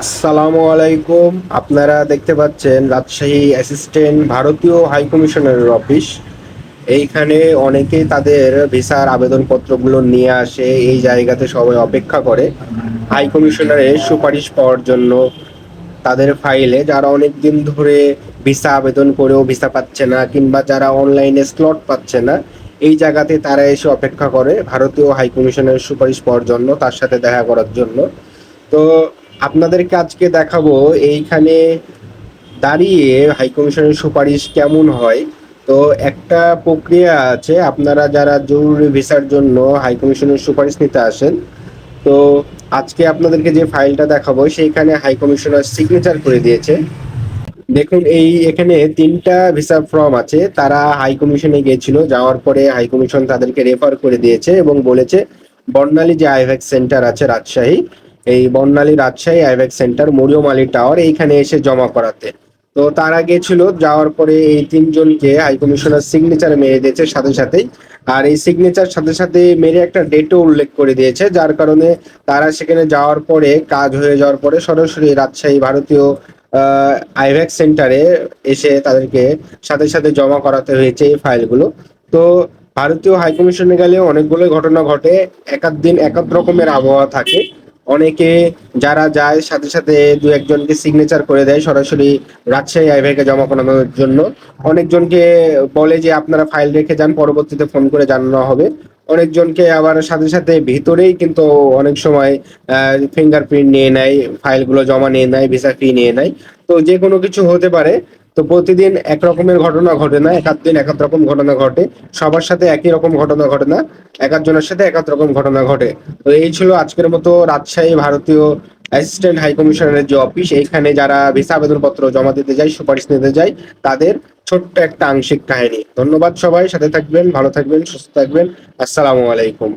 আসসালামু আলাইকুম। আপনারা দেখতে পাচ্ছেন রাজশাহী অ্যাসিস্ট্যান্ট ভারতীয় হাই কমিশনারের অফিস। এইখানে অনেকেই তাদের ভিসার আবেদনপত্রগুলো নিয়ে আসে, এই জায়গাতে সবাই অপেক্ষা করে। হাই কমিশনারের সুপারিশ পাওয়ার জন্য তাদের ফাইলে যারা অনেক দিন ধরে ভিসা আবেদন করেও ভিসা পাচ্ছে না, কিংবা যারা অনলাইনে স্লট পাচ্ছে না, এই জায়গাতে তারা এসে অপেক্ষা করে। ভারতীয় হাই কমিশনের সুপারিশ পাওয়ার জন্য, তার সাথে দেখা করার জন্য। তো আপনাদেরকে আজকে দেখাবো এইখানে দাঁড়িয়ে হাইকমিশনের সুপারিশ কেমন হয়। তো একটা প্রক্রিয়া আছে, আপনারা যারা জরুরি ভিসার জন্য হাইকমিশনের সুপারিশ নিতে আসেন, তো আজকে আপনাদেরকে যে ফাইলটা দেখাবো, সেইখানে হাই কমিশনার সিগনেচার করে দিয়েছে। দেখুন, এই এখানে তিনটা ভিসা ফর্ম আছে, তারা হাই কমিশনে গিয়েছিল, যাওয়ার পরে হাই কমিশন তাদেরকে রেফার করে দিয়েছে এবং বলেছে, বর্ণালী যে আইভ্যাক্স সেন্টার আছে রাজশাহী এই বর্ণালী রাজশাহী আইভ্যাক্স সেন্টার মরিয়মালি টাওয়ার এইখানে এসে জমা করাতে। তো তারা গেছিল যাওয়ার পরে এই তিনজনকে হাই কমিশনার সিগনেচার মেরে দিয়েছে সাথে সাথেই। আর এই সিগনেচার সাথে সাথে মেরে একটা ডেটও উল্লেখ করে দিয়েছে, যার কারণে তারা সেখানে যাওয়ার পরে, কাজ হয়ে যাওয়ার পরে সরাসরি রাজশাহী ভারতীয় আইভ্যাক্স সেন্টারে এসে তাদেরকে সাথে সাথে জমা করাতে হয়েছে এই ফাইলগুলো। তো ভারতীয় হাইকমিশনে গেলে অনেকগুলো ঘটনা ঘটে, একাধ দিন একাধ রকমের আবহাওয়া থাকে। অনেকে যারা যায়, সাথে সাথে দু একজনকে সিগনেচার করে দেয় সরাসরি রাজশাহী আইভ্যাকে জমা করানোর জন্য। অনেকজনকে বলে যে আপনারা ফাইল রেখে যান, পরবর্তীতে ফোন করে জানানো হবে। অনেকজনকে আবার সাথে সাথে ভিতরেই কিন্তু অনেক সময় ফিঙ্গারপ্রিন্ট নিয়ে নেয় ফাইলগুলো জমা নিয়ে নেয় ভিসা ফি নিয়ে নেয়। তো যে কোনো কিছু হতে পারে। তো প্রতিদিন এক রকমের ঘটনা ঘটে না, এক দিন এক রকম ঘটনা ঘটে, সবার সাথে একই রকম ঘটনা ঘটে না, এক একজনের সাথে এক এক রকম ঘটনা ঘটে। তো এই ছিল আজকের মতো রাজশাহী ভারতীয় অ্যাসিস্ট্যান্ট হাই কমিশনারের যে অফিস এইখানে যারা ভিসা আবেদনপত্র জমা দিতে যায়, সুপারিশ নিতে যায়, তাদের ছোট্ট একটা আংশিক কাহিনী। ধন্যবাদ সবাই, সাথে থাকবেন, ভালো থাকবেন, সুস্থ থাকবেন, আসসালামু আলাইকুম।